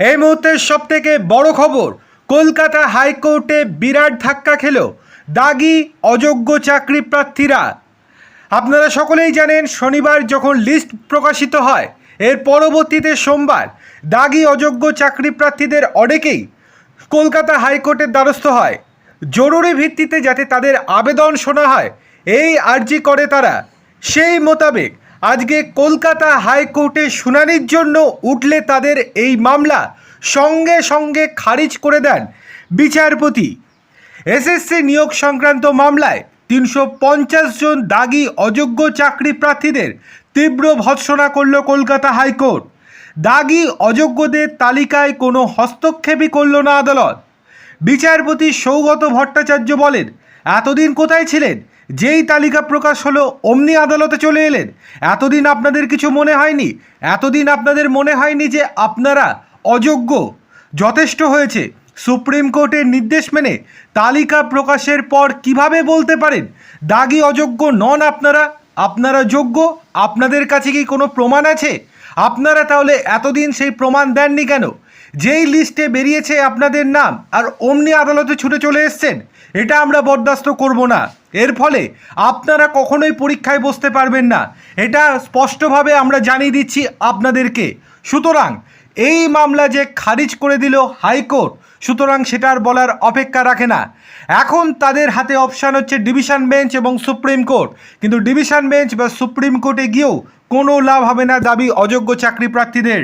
এই মুহূর্তের সব থেকে বড় খবর, কলকাতা হাইকোর্টে বিরাট ধাক্কা খেল দাগি অযোগ্য চাকরি প্রার্থীরা। আপনারা সকলেই জানেন শনিবার যখন লিস্ট প্রকাশিত হয়, এর পরবর্তীতে সোমবার দাগি অযোগ্য চাকরি প্রার্থীদের অনেকেই কলকাতা হাইকোর্টের দ্বারস্থ হয়। জরুরি ভিত্তিতে যাতে তাদের আবেদন শোনা হয়, এই আর্জি করে তারা। সেই মোতাবেক আজকে কলকাতা হাইকোর্টে শুনানির জন্য উঠলে তাদের এই মামলা সঙ্গে সঙ্গে খারিজ করে দেন বিচারপতি। এসএসসি নিয়োগ সংক্রান্ত মামলায় তিনশো পঞ্চাশ জন দাগি অযোগ্য চাকরি প্রার্থীদের তীব্র ভৎসনা করল কলকাতা হাইকোর্ট। দাগি অযোগ্যদের তালিকায় কোনো হস্তক্ষেপই করল না আদালত। বিচারপতি সৌগত ভট্টাচার্য বলেন এতদিন কোথায় ছিলেন? যেই তালিকা প্রকাশ হলো, অমনি আদালতে চলে এলেন। এতদিন আপনাদের কিছু মনে হয়নি? এতদিন আপনাদের মনে হয়নি যে আপনারা অযোগ্য? যথেষ্ট হয়েছে। সুপ্রিম কোর্টের নির্দেশ মেনে তালিকা প্রকাশের পর কীভাবে বলতে পারেন? দাগি অযোগ্য নন আপনারা? আপনারা যোগ্য? আপনাদের কাছে কি কোনো প্রমাণ আছে? আপনারা তাহলে এতদিন সেই প্রমাণ দেননি কেন? যেই লিস্টে বেরিয়েছে আপনাদের নাম আর অমনি আদালতে ছুটে চলে এসছেন, এটা আমরা বরদাস্ত করব না। এর ফলে আপনারা কখনোই পরীক্ষায় বসতে পারবেন না। এটা স্পষ্টভাবে আমরা জানিয়ে দিচ্ছি আপনাদেরকে। সুতরাং এই মামলা যে খারিজ করে দিল হাইকোর্ট, সুতরাং সেটার বলার অপেক্ষা রাখে না। এখন তাদের হাতে অপশান হচ্ছে ডিভিশন বেঞ্চ এবং সুপ্রিম কোর্ট। কিন্তু ডিভিশন বেঞ্চ বা সুপ্রিম কোর্টে গিয়েও কোনো লাভ হবে না দাবি অযোগ্য চাকরি প্রার্থীদের।